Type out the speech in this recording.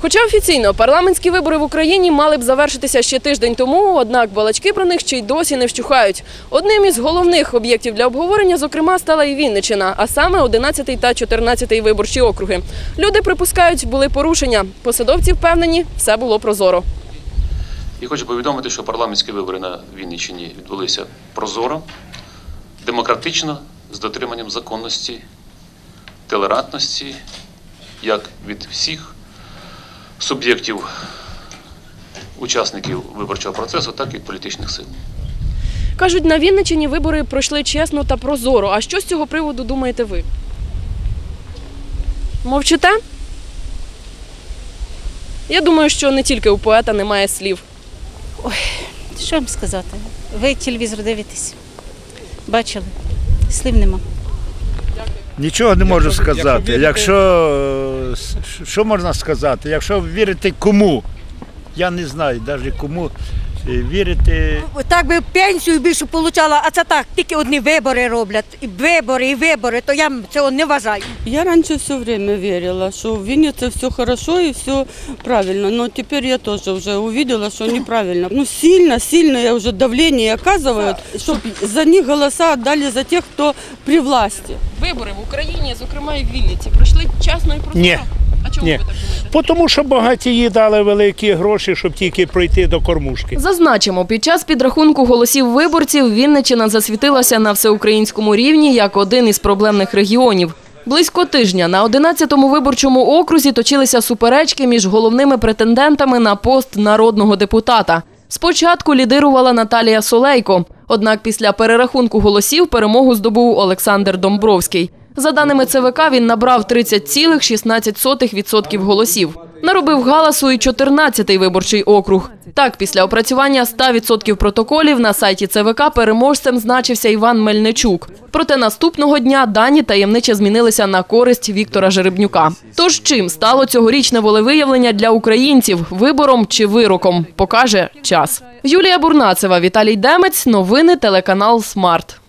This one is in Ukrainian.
Хоча офіційно парламентські вибори в Україні мали б завершитися ще тиждень тому, однак балачки про них ще й досі не вщухають. Одним із головних об'єктів для обговорення, зокрема, стала і Вінничина, а саме 11 та 14 виборчі округи. Люди припускають, були порушення. Посадовці впевнені, все було прозоро. І хочу повідомити, що парламентські вибори на Вінниччині відбулися прозоро, демократично, з дотриманням законності, толерантності, як від всіх суб'єктів, учасників виборчого процесу, так і політичних сил. Кажуть, на Вінничині вибори пройшли чесно та прозоро. А що з цього приводу думаєте ви? Мовчите? Я думаю, що не тільки у поета немає слів. Ой, Що вам сказати? Ви телевізор дивитесь? Бачили? Слів нема. Нічого не можу Якщо- сказати. якщо Якщо, що можна сказати? Якщо вірити кому, я не знаю навіть кому вірити. Так би пенсію більше получала, а це так, тільки одні вибори роблять. І вибори, і вибори, то я цього не вважаю. Я раньше все время верила, что в Виннице все хорошо и все правильно, но теперь я тоже уже увидела, что неправильно. Ну, сильно, сильное уже давление оказывают, чтобы за них голоса отдали за тех, кто при власти. Вибори в Україні, зокрема і в Вінниці, пройшли чесно і. Ні. А чому Ні. ви так думаєте? Тому що багатії дали великі гроші, щоб тільки пройти до кормушки. Зазначимо, під час підрахунку голосів виборців Вінниччина засвітилася на всеукраїнському рівні як один із проблемних регіонів. Близько тижня на 11-му виборчому окрузі точилися суперечки між головними претендентами на пост народного депутата. Спочатку лідирувала Наталія Солейко, однак після перерахунку голосів перемогу здобув Олександр Домбровський. За даними ЦВК, він набрав 30,16% голосів. Наробив галасу і 14-й виборчий округ. Так, після опрацювання 100% протоколів на сайті ЦВК переможцем значився Іван Мельничук. Проте наступного дня дані таємниче змінилися на користь Віктора Жеребнюка. Тож чим стало цьогорічне волевиявлення для українців вибором чи вироком, покаже час. Юлія Бурнацева, Віталій Демець, новини телеканал Смарт.